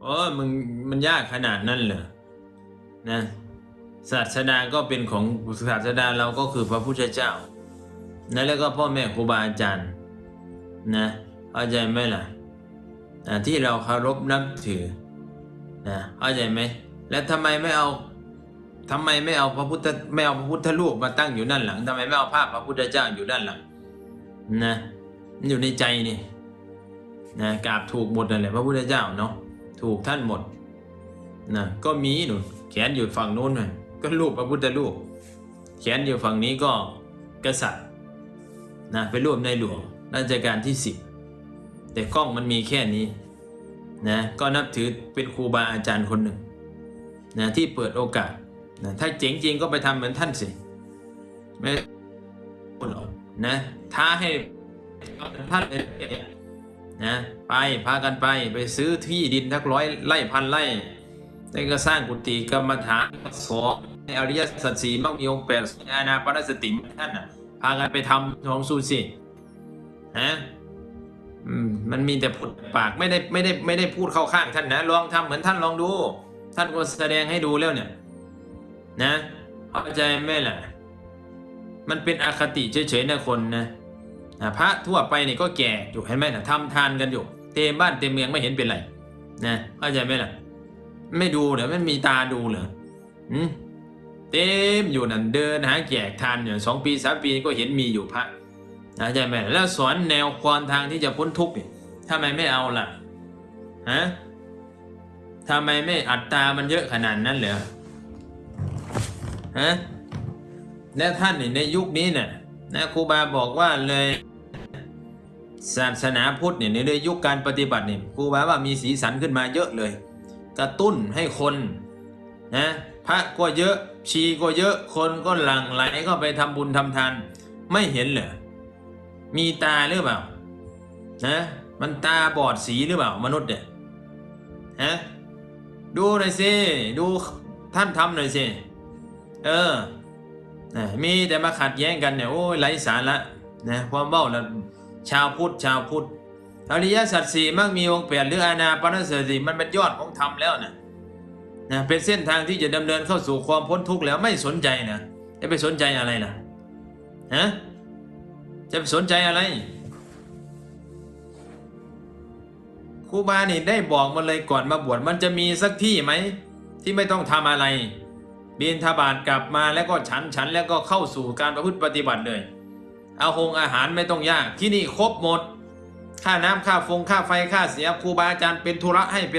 โอ้มึงมันยากขนาดนั้นเหรอนะศาสดาก็เป็นของศาสดาเราก็คือพระพุทธเจ้านะแล้วก็พ่อแม่ครูบาอาจารย์นะเข้าใจไหมล่ะนะที่เราเคารพนับถือนะเข้าใจไหมแล้วทำไมไม่เอาทำไมไม่เอาพระพุทธไม่เอาพระพุทธรูปมาตั้งอยู่ด้านหลังทำไมไม่เอาภาพพระพุทธเจ้าอยู่ด้านหลังนะมันอยู่ในใจนี่นะกราบถูกหมดนั่นแหละพระพุทธเจ้าเนาะ ถูกท่านหมดนะก็มีหนุนแขนอยู่ฝั่งนู้นน่ะก็รูปพระพุทธรูปแขนอยู่ฝั่งนี้ก็กษัตริย์นะเป็นรูปในหลวงรัชกาลที่สิบแต่กล้องมันมีแค่นี้นะก็นับถือเป็นครูบาอาจารย์คนหนึ่งนะที่เปิดโอกาสนะถ้าเจ๋งจริงก็ไปทำเหมือนท่านสิไม่หรอกนะท้าให้ท่านเลย นะไปพากันไปไปซื้อที่ดินทักร้อยไร่พันไร่แล้ก็สร้างกุฏิกรรมฐานสองในอริยสัจสี่มักมีองค์แปดอานาปานสติท่านน่ะพากันไปทำลองสูสิฮะมันมีแต่พูดปากไม่ได้ไม่ได้ไม่ได้พูดเข้าข้างท่านนะลองทำเหมือนท่านลองดู ท่านก็แสดงให้ดูแล้วเนี่ย นะเข้าใจไหมล่ะ มันเป็นอคติเฉยๆนะคนนะ อะพระทั่วไปเนี่ยก็แก่อยู่เห็นไหมนะทำทานกันอยู่ เต็มบ้านเต็มเมืองไม่เห็นเป็นไรนะเข้าใจไหมล่ะ ไม่ดูเหรอไม่มีตาดูเหรออืมเต็มอยู่นั่นเดินหาแจกทานอยู่สองปีสามปีก็เห็นมีอยู่พระเข้าใจไหมแล้วสอนแนวความทางที่จะพ้นทุกข์เนี่ยทำไมไม่เอาล่ะฮะทำไมไม่อัตตามันเยอะขนาดนั้นเหรอฮะและท่านในยุคนี้เนี่ยนะครูบาบอกว่าเลย ศาสนาพุทธเนี่ยในยุคการปฏิบัติเนี่ยครูบาว่ามีสีสันขึ้นมาเยอะเลย กระตุ้นให้คนนะพระก็เยอะชีก็เยอะคนก็หลั่งไหลก็ไปทำบุญทำทานไม่เห็นเหรอมีตาหรือเปล่านะมันตาบอดสีหรือเปล่ามนุษย์เนี่ยฮะดูหน่อยสิดูท่านทำหน่อยสิเออมีแต่มาขัดแย้งกันเนี่ยโอ้ยไร้สาระนะความเบ้าแล้ว ชาวพุทธชาวพุทธอริยสัจสี่มักมีองค์แปดหรืออานาปานสติมันเป็นยอดของธรรมแล้วนะนะเป็นเส้นทางที่จะดำเนินเข้าสู่ความพ้นทุกข์แล้วไม่สนใจนะจะไปสนใจอะไรล่ะฮะจะไปสนใจอะไรครูบาเนี่ได้บอกมาเลยก่อนมาบวชมันจะมีสักที่ไหมที่ไม่ต้องทำอะไรบินทบาทกลับมาแล้วก็ฉันฉันแล้วก็เข้าสู่การประพฤติปฏิบัติเลย เอาหงอาหารไม่ต้องยากที่นี่ครบหมด ค่าน้ำค่าฟงค่าไฟค่าเสียครูบาอาจารย์เป็นธุระให้เป็น